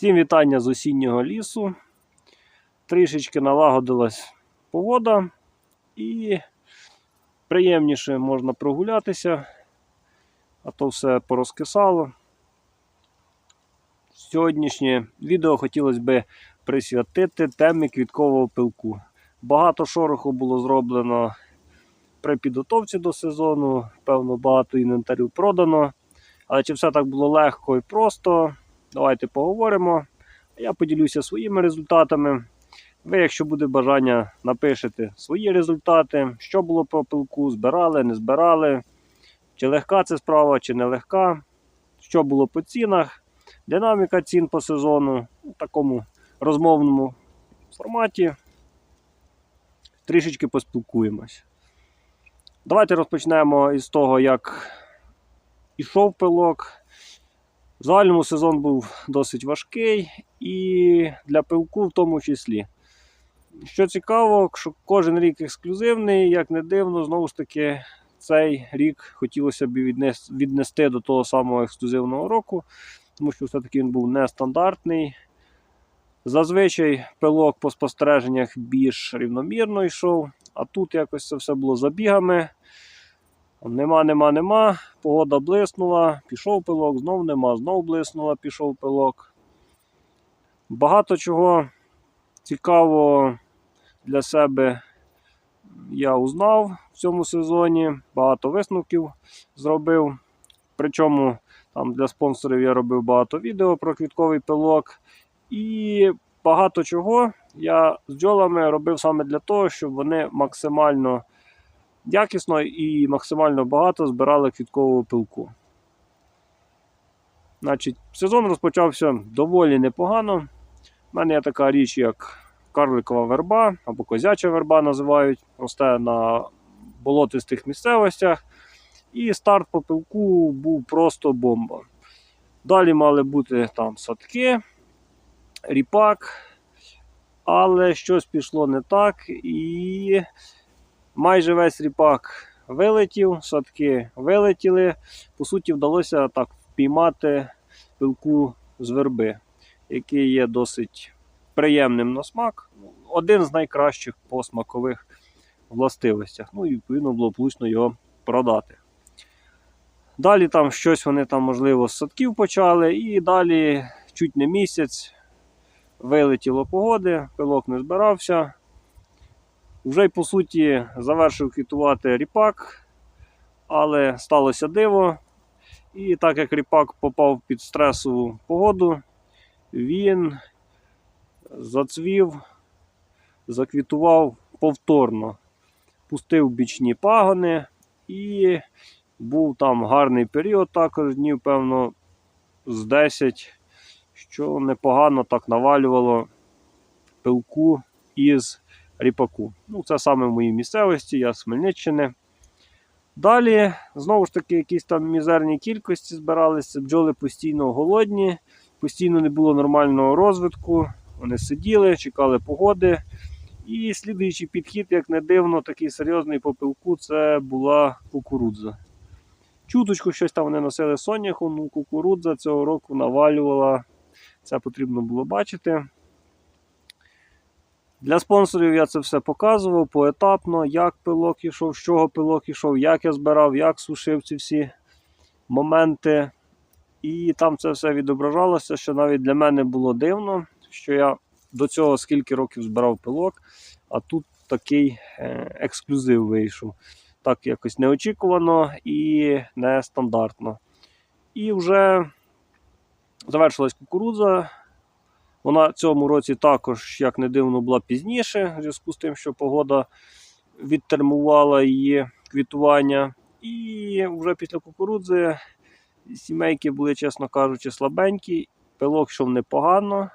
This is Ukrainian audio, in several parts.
Всім вітання з осіннього лісу. Трішечки налагодилась погода і приємніше можна прогулятися, а то все порозкисало. Сьогоднішнє відео хотілося б присвятити темі квіткового пилку. Багато шороху було зроблено при підготовці до сезону, певно, багато інвентарю продано. Але чи все так було легко і просто? Давайте поговоримо. Я поділюся своїми результатами. Ви, якщо буде бажання, напишете свої результати, що було по пилку, збирали, не збирали, чи легка це справа, чи не легка, що було по цінах, динаміка цін по сезону у такому розмовному форматі. Трішечки поспілкуємось. Давайте розпочнемо із того, як ішов пилок. В загальному сезон був досить важкий і для пилку в тому числі. Що цікаво, що кожен рік ексклюзивний, як не дивно, знову ж таки, цей рік хотілося б віднести до того самого ексклюзивного року, тому що все-таки він був нестандартний. Зазвичай пилок по спостереженнях більш рівномірно йшов, а тут якось це все було забігами. Нема, нема, нема. Погода блиснула, пішов пилок, знов нема, знов блиснула, пішов пилок. Багато чого цікавого для себе я узнав в цьому сезоні. Багато висновків зробив. Причому там для спонсорів я робив багато відео про квітковий пилок. І багато чого я з бджолами робив саме для того, щоб вони максимально якісно і максимально багато збирали квіткового пилку. Значить, сезон розпочався доволі непогано. У мене є така річ, як карликова верба або козяча верба називають, росте на болотистих місцевостях. І старт по пилку був просто бомба. Далі мали бути там садки, ріпак, але щось пішло не так, і майже весь ріпак вилетів, садки вилетіли. По суті, вдалося так впіймати пилку з верби, який є досить приємним на смак. Один з найкращих по смакових властивостях. Ну і відповідно було б влучно його продати. Далі там щось вони там, можливо, з садків почали, і далі чуть не місяць вилетіло погоди, пилок не збирався. Вже по суті завершив квітувати ріпак, але сталося диво. І так як ріпак попав під стресову погоду, він зацвів, заквітував повторно, пустив бічні пагони і був там гарний період, також днів, певно, з 10, що непогано так навалювало пилку із ріпаку. Ну, Це саме в моїй місцевості, я з Хмельниччини. Далі, знову ж таки, якісь там мізерні кількості збиралися, бджоли постійно голодні, постійно не було нормального розвитку. Вони сиділи, чекали погоди. І слідуючий підхід, як не дивно, такий серйозний по пилку, це була кукурудза. Чуточку щось там вони носили соняху, ну кукурудза цього року навалювала. Це потрібно було бачити. Для спонсорів я це все показував поетапно, як пилок ішов, з чого пилок ішов, як я збирав, як сушив ці всі моменти. І там це все відображалося, що навіть для мене було дивно, що я до цього скільки років збирав пилок, а тут такий е, ексклюзив вийшов. Так якось неочікувано і нестандартно. І вже завершилась кукурудза. Вона цьому році також, як не дивно, була пізніше, в зв'язку з тим, що погода відтермувала її квітування. І вже після кукурудзи сімейки були, чесно кажучи, слабенькі. Пилок йшов непогано.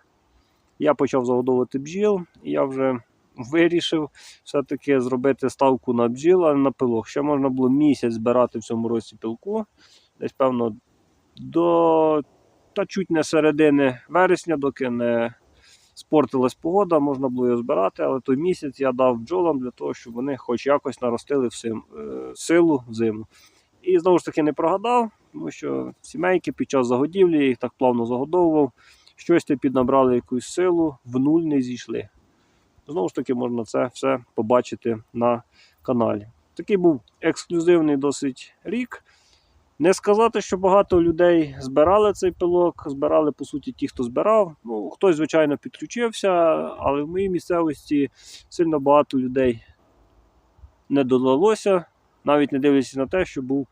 Я почав загодовувати бджіл, і я вже вирішив все-таки зробити ставку на бджіл, а не на пилок. Ще можна було місяць збирати в цьому році пилку. Десь, певно, до та чуть не середини вересня, доки не спортилась погода, можна було його збирати, але той місяць я дав бджолам для того, щоб вони хоч якось наростили в сим, е, силу в зиму. І знову ж таки не прогадав, тому що сімейки під час загодівлі їх так плавно загодовував. щось ти піднабрали якусь силу, в нуль не зійшли. Знову ж таки, можна це все побачити на каналі. Такий був ексклюзивний досить рік. Не сказати, що багато людей збирали цей пилок, збирали, по суті, ті, хто збирав. Ну, хтось, звичайно, підключився, але в моїй місцевості сильно багато людей не додалося, навіть не дивлячись на те, що був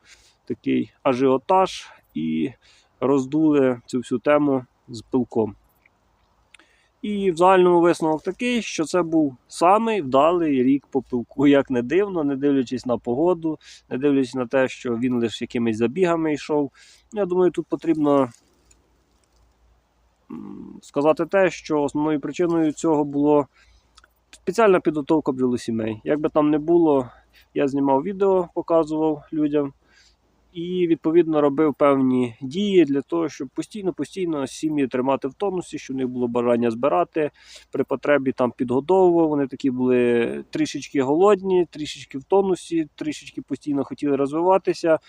такий ажіотаж і роздули цю всю тему з пилком. І в загальному висновок такий, що це був самий вдалий рік по пилку, як не дивно, не дивлячись на погоду, не дивлячись на те, що він лише якимись забігами йшов. Я думаю, тут потрібно сказати те, що основною причиною цього було спеціальна підготовка бджолосімей. Як би там не було, я знімав відео, показував людям. І відповідно робив певні дії для того, щоб постійно-постійно сім'ї тримати в тонусі, щоб у них було бажання збирати. При потребі там підгодовував. Вони такі були трішечки голодні, трішечки в тонусі, трішечки постійно хотіли розвиватися.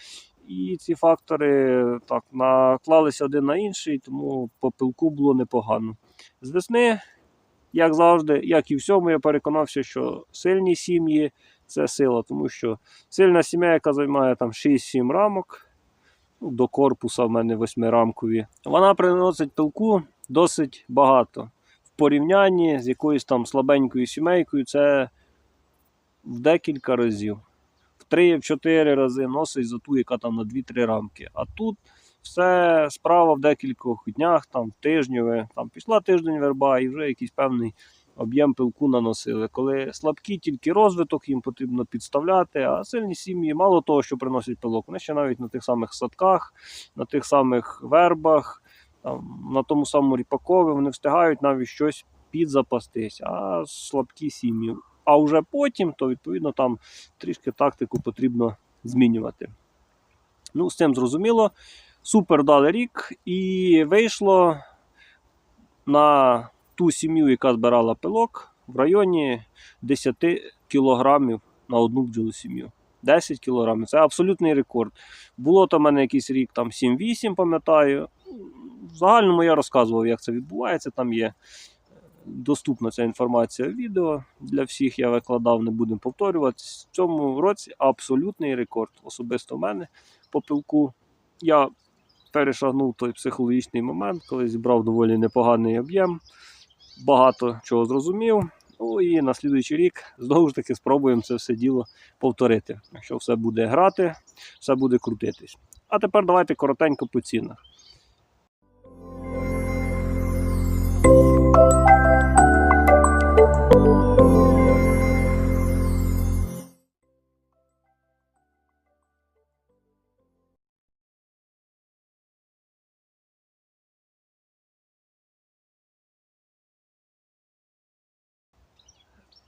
І ці фактори так наклалися один на інший, тому по пилку було непогано. З весни, як завжди, як і всьому, я переконався, що сильні сім'ї це сила, тому що сильна сім'я, яка займає там 6-7 рамок, ну, до корпуса в мене восьмирамкові, вона приносить пилку досить багато. В порівнянні з якоюсь там слабенькою сімейкою, це в декілька разів. В 3-4 рази носить за ту, яка там на 2-3 рамки. А тут все справа в декількох днях, там тижневе, там пішла тиждень верба і вже якийсь певний об'єм пилку наносили. Коли слабкі, тільки розвиток їм потрібно підставляти, а сильні сім'ї мало того, що приносять пилок, вони ще навіть на тих самих садках, на тих самих вербах, там, на тому самому ріпакові вони встигають навіть щось підзапастись, а слабкі сім'ї. А вже потім, то відповідно там трішки тактику потрібно змінювати. Ну, з цим зрозуміло. Супер дали рік, і вийшло на ту сім'ю, яка збирала пилок, в районі 10 кілограмів на одну бджолу сім'ю. 10 кілограмів це абсолютний рекорд. Було то в мене якийсь рік там 7-8, пам'ятаю. В загальному я розказував, як це відбувається. Там є е, доступна ця інформація в відео для всіх. Я викладав, не будемо повторюватись. В цьому році абсолютний рекорд. Особисто в мене по пилку. Я перешагнув той психологічний момент, коли зібрав доволі непоганий об'єм багато чого зрозумів. Ну і на слідуючий рік знову ж таки спробуємо це все діло повторити. Якщо все буде грати, все буде крутитись. А тепер давайте коротенько по цінах.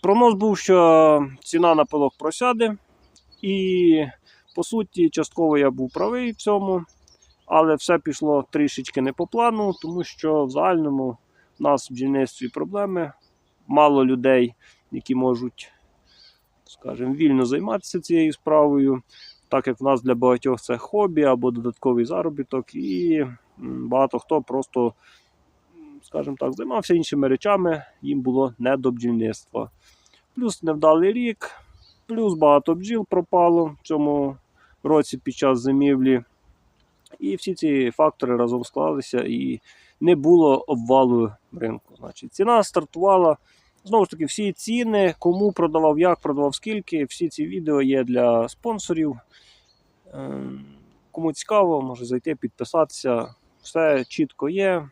Прогноз був, що ціна на пилок просяде, і по суті, частково я був правий в цьому, але все пішло трішечки не по плану, тому що в загальному в нас в бджільництві проблеми. Мало людей, які можуть, скажімо, вільно займатися цією справою, так як в нас для багатьох це хобі або додатковий заробіток, і багато хто просто, скажімо так, займався іншими речами, їм було не до бджільництва. Плюс невдалий рік, плюс багато бджіл пропало в цьому році під час зимівлі. І всі ці фактори разом склалися і не було обвалу ринку. Значить, ціна стартувала. Знову ж таки, всі ціни, кому продавав, як продавав, скільки. Всі ці відео є для спонсорів. Ем, Кому цікаво, може зайти, підписатися. Все чітко є,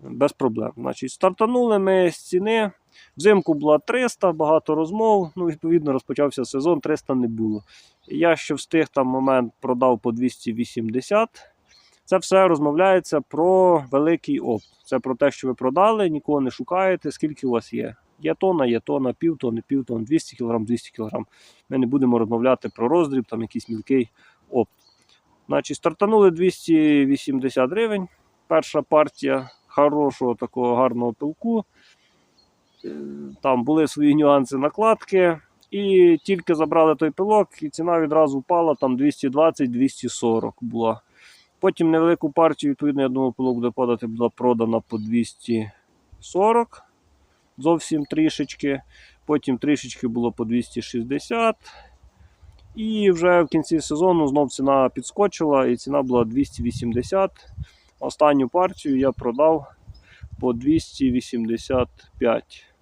без проблем. Значить, стартанули ми з ціни. Взимку була 300, багато розмов. Ну, відповідно, розпочався сезон, 300 не було. Я ще встиг там момент продав по 280. Це все розмовляється про великий опт. Це про те, що ви продали, нікого не шукаєте, скільки у вас є. Є тона, є тона, півтони, півтон, 200 кг, 200 кг. Ми не будемо розмовляти про роздріб, там якийсь мілкий опт. Значить, стартанули 280 гривень. Перша партія хорошого такого гарного пилку. Там були свої нюанси накладки. І тільки забрали той пилок, і ціна відразу впала, там 220-240 була. Потім невелику партію, відповідно, я думав, пилок буде падати, була продана по 240. Зовсім трішечки. Потім трішечки було по 260. І вже в кінці сезону знов ціна підскочила і ціна була 280. Останню партію я продав по 285.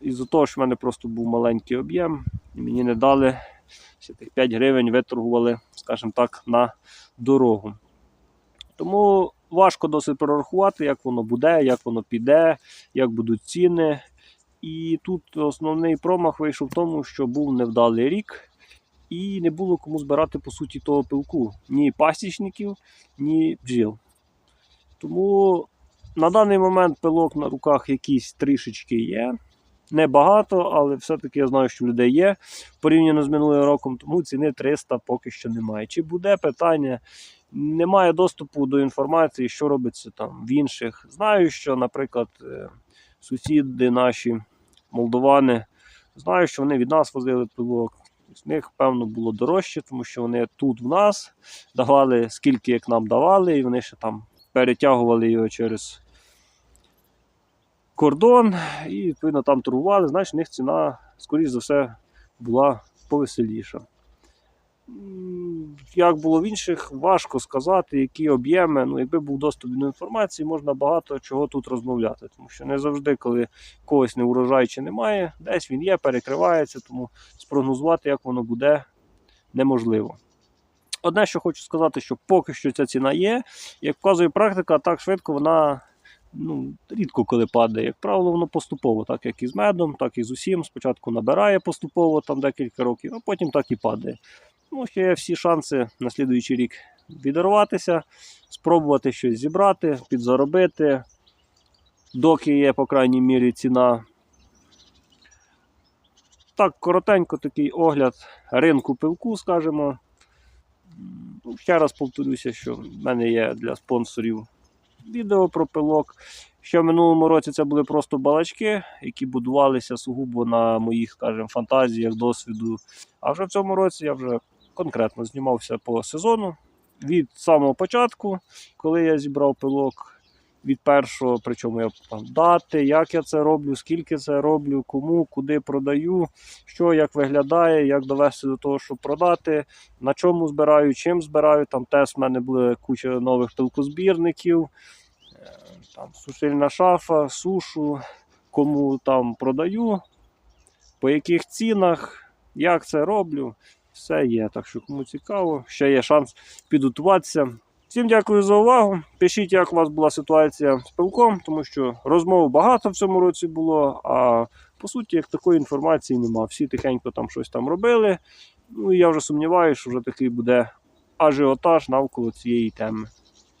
Із-за того, що в мене просто був маленький об'єм, і мені не дали ще тих 5 гривень виторгували, скажімо так, на дорогу. Тому важко досить прорахувати, як воно буде, як воно піде, як будуть ціни. І тут основний промах вийшов в тому, що був невдалий рік, і не було кому збирати по суті того пилку. Ні пасічників, ні бджіл. Тому на даний момент пилок на руках якийсь трішечки є. Небагато, але все-таки я знаю, що людей є порівняно з минулим роком, тому ціни 300 поки що немає. Чи буде питання? Немає доступу до інформації, що робиться там в інших. Знаю, що, наприклад, е, сусіди наші, молдовани, знаю, що вони від нас возили пилок. З них, певно, було дорожче, тому що вони тут в нас давали скільки як нам давали, і вони ще там перетягували його через кордон і відповідно там торгували, значить, в них ціна, скоріш за все, була повеселіша. Як було в інших, важко сказати, які об'єми. Ну, якби був доступ до інформації, можна багато чого тут розмовляти. Тому що не завжди, коли когось не урожай чи немає, десь він є, перекривається, тому спрогнозувати, як воно буде, неможливо. Одне, що хочу сказати, що поки що ця ціна є, як вказує практика, так швидко вона ну, рідко коли падає. Як правило, воно поступово, так як і з медом, так і з усім. Спочатку набирає поступово там декілька років, а потім так і падає. Ну, ще є всі шанси на слідуючий рік відірватися, спробувати щось зібрати, підзаробити, доки є, по крайній мірі, ціна. Так, коротенько такий огляд ринку пилку, скажімо. Ну, ще раз повторюся, що в мене є для спонсорів відео про пилок. Ще в минулому році це були просто балачки, які будувалися сугубо на моїх, скажімо, фантазіях, досвіду. А вже в цьому році я вже конкретно знімався по сезону. Від самого початку, коли я зібрав пилок, від першого, причому я там дати, як я це роблю, скільки це роблю, кому, куди продаю, що як виглядає, як довести до того, щоб продати, на чому збираю, чим збираю. Там теж в мене була куча нових пилкозбірників, там сушильна шафа, сушу, кому там продаю, по яких цінах, як це роблю. Все є. Так що кому цікаво, ще є шанс підготуватися. Всім дякую за увагу. Пишіть, як у вас була ситуація з пилком, тому що розмов багато в цьому році було, а по суті, як такої інформації нема. Всі тихенько там щось там робили. Ну і я вже сумніваюся, що вже такий буде ажіотаж навколо цієї теми.